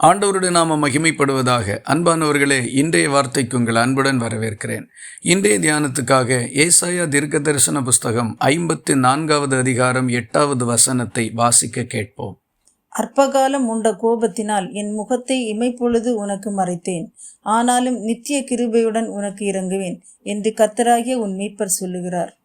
ஆண்டவருடைய நாம மகிமைப்படுவதாக அன்பானவர்களே இன்றைய வார்த்தைக்கு உங்கள் அன்புடன் வரவேற்கிறேன். இன்றைய தியானத்துக்காக ஏசாயா தீர்க்க தரிசன புஸ்தகம் ஐம்பத்தி நான்காவது அதிகாரம் எட்டாவது வசனத்தை வாசிக்க கேட்போம். அற்பகாலம் உண்ட கோபத்தினால் என் முகத்தை இமைப்பொழுது உனக்கு மறைத்தேன். ஆனாலும் நித்திய கிருபையுடன் உனக்கு இறங்குவேன் என்று கத்தராகிய உன் மீட்பர் சொல்லுகிறார்.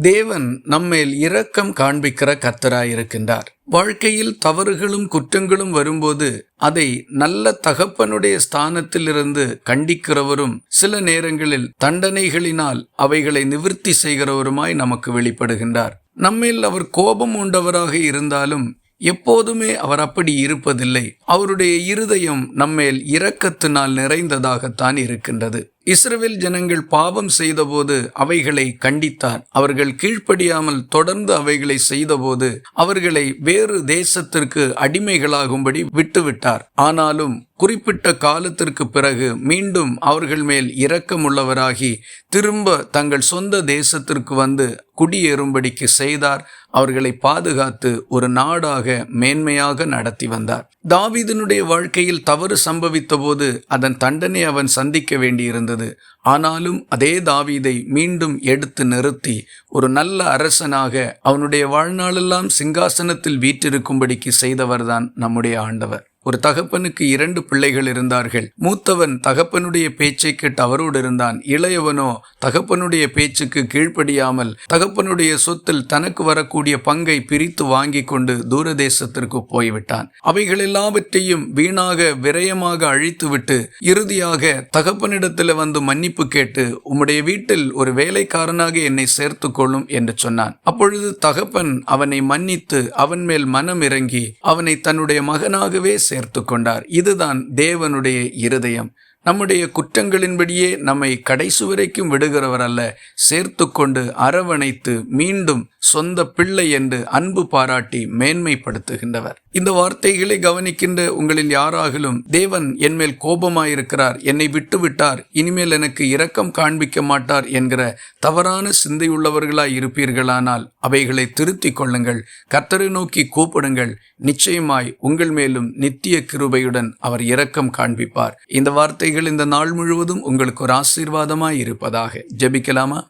தேவன் நம்மேல் இரக்கம் காண்பிக்கிற கத்தராயிருக்கின்றார் வாழ்க்கையில் தவறுகளும் குற்றங்களும் வரும்போது அதை நல்ல தகப்பனுடைய ஸ்தானத்திலிருந்து கண்டிக்கிறவரும் சில நேரங்களில் தண்டனைகளினால் அவைகளை நிவிற்த்தி செய்கிறவருமாய் நமக்கு வெளிப்படுகின்றார். நம்மேல் அவர் கோபம் உண்டவராக இருந்தாலும் எப்போதுமே அவர் அப்படி இருப்பதில்லை. அவருடைய இருதயம் நம்மேல் இரக்கத்தினால் நிறைந்ததாகத்தான் இருக்கின்றது. இஸ்ரவேல் ஜனங்கள் பாவம் செய்தபோது அவைகளை கண்டித்தார் அவர்கள் கீழ்ப்படியாமல் தொடர்ந்து அவைகளை செய்தபோது அவர்களை வேறு தேசத்திற்கு அடிமைகளாகும்படி விட்டுவிட்டார். ஆனாலும் குறிப்பிட்ட காலத்திற்கு பிறகு மீண்டும் அவர்கள் மேல் இரக்கமுள்ளவராகி திரும்ப தங்கள் சொந்த தேசத்திற்கு வந்து குடியேறும்படிக்கு செய்தார். அவர்களை பாதுகாத்து ஒரு நாடாக மேன்மையாக நடத்தி வந்தார். தாவீதனுடைய வாழ்க்கையில் தவறு சம்பவித்த போது அதன் தண்டனை அவன் சந்திக்க வேண்டியிருந்தது. ஆனாலும் அதே தாவீதை மீண்டும் எடுத்து நிறுத்தி ஒரு நல்ல அரசனாக அவனுடைய வாழ்நாளெல்லாம் சிங்காசனத்தில் வீற்றிருக்கும்படிக்கு செய்தவர்தான் நம்முடைய ஆண்டவர். ஒரு தகப்பனுக்கு இரண்டு பிள்ளைகள் இருந்தார்கள். மூத்தவன் தகப்பனுடைய பேச்சை கேட்டு அவரோடு இருந்தான். இளையவனோ தகப்பனுடைய பேச்சுக்கு கீழ்ப்படியாமல் தகப்பனுடைய சொத்தில் தனக்கு வரக்கூடிய பங்கை பிரித்து வாங்கி கொண்டு தூரதேசத்திற்கு போய்விட்டான். அவைகள் எல்லாவற்றையும் வீணாக விரயமாக அழித்துவிட்டு இறுதியாக தகப்பனிடத்தில் வந்து மன்னிப்பு கேட்டு உம்முடைய வீட்டில் ஒரு வேலைக்காரனாக என்னை சேர்த்து கொள்ளும் என்று சொன்னான். அப்பொழுது தகப்பன் அவனை மன்னித்து அவன் மேல் மனம் இறங்கி அவனை தன்னுடைய மகனாகவே சேர்த்து கொண்டார் இதுதான் தேவனுடைய இருதயம். நம்முடைய குற்றங்களின்படியே நம்மை கடைசி வரைக்கும் விடுகிறவர் அல்ல சேர்த்து கொண்டு அரவணைத்து மீண்டும் சொந்த பிள்ளை என்று அன்பு பாராட்டி மேன்மைப்படுத்துகின்றவர். இந்த வார்த்தைகளை கவனிக்கின்ற உங்களில் யாராகிலும் தேவன் என்மேல் கோபமாயிருக்கிறார் என்னை விட்டுவிட்டார் இனிமேல் எனக்கு இரக்கம் காண்பிக்க மாட்டார் என்கிற தவறான சிந்தையுள்ளவர்களாய் இருப்பீர்களானால் அவைகளை திருத்திக் கொள்ளுங்கள் கர்த்தரை நோக்கி கூப்பிடுங்கள். நிச்சயமாய் உங்கள் மேலும் நித்திய கிருபையுடன் அவர் இரக்கம் காண்பிப்பார். இந்த வார்த்தைகள் இந்த நாள் முழுவதும் உங்களுக்கு ஒரு ஆசீர்வாதமாய் இருப்பதாக. ஜெபிக்கலாமா?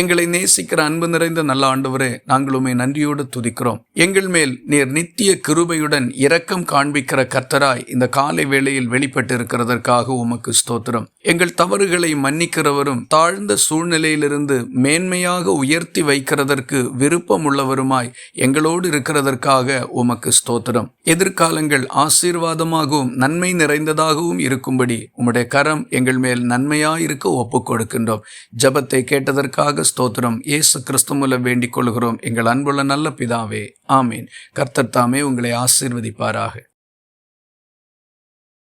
எங்களை நேசிக்கிற அன்பு நிறைந்த நல்ல ஆண்டவரே நாங்கள் உண்மை நன்றியோடு துதிக்கிறோம். எங்கள் மேல் நீர் நித்திய கிருபையுடன் இரக்கம் காண்பிக்கிற கர்த்தராய் இந்த காலை வேளையில் வெளிப்பட்டு இருக்கிறதற்காக உமக்கு ஸ்தோத்திரம். எங்கள் தவறுகளை மன்னிக்கிறவரும் தாழ்ந்த சூழ்நிலையிலிருந்து மேன்மையாக உயர்த்தி வைக்கிறதற்கு விருப்பம் உள்ளவருமாய் எங்களோடு இருக்கிறதற்காக உமக்கு ஸ்தோத்திரம். எதிர்காலங்கள் ஆசீர்வாதமாகவும் நன்மை நிறைந்ததாகவும் இருக்கும்படி உம்முடைய கரம் எங்கள் மேல் நன்மையாயிருக்க ஒப்புக் கொடுக்கின்றோம் ஜபத்தை கேட்டதற்காக ஸ்தோத்திரம். இயேசு கிறிஸ்துமுல மூலம் வேண்டிக் கொள்கிறோம். எங்கள் அன்புள்ள நல்ல பிதாவே. ஆமீன். கர்த்தர் தாமே உங்களை ஆசீர்வதிப்பாராக.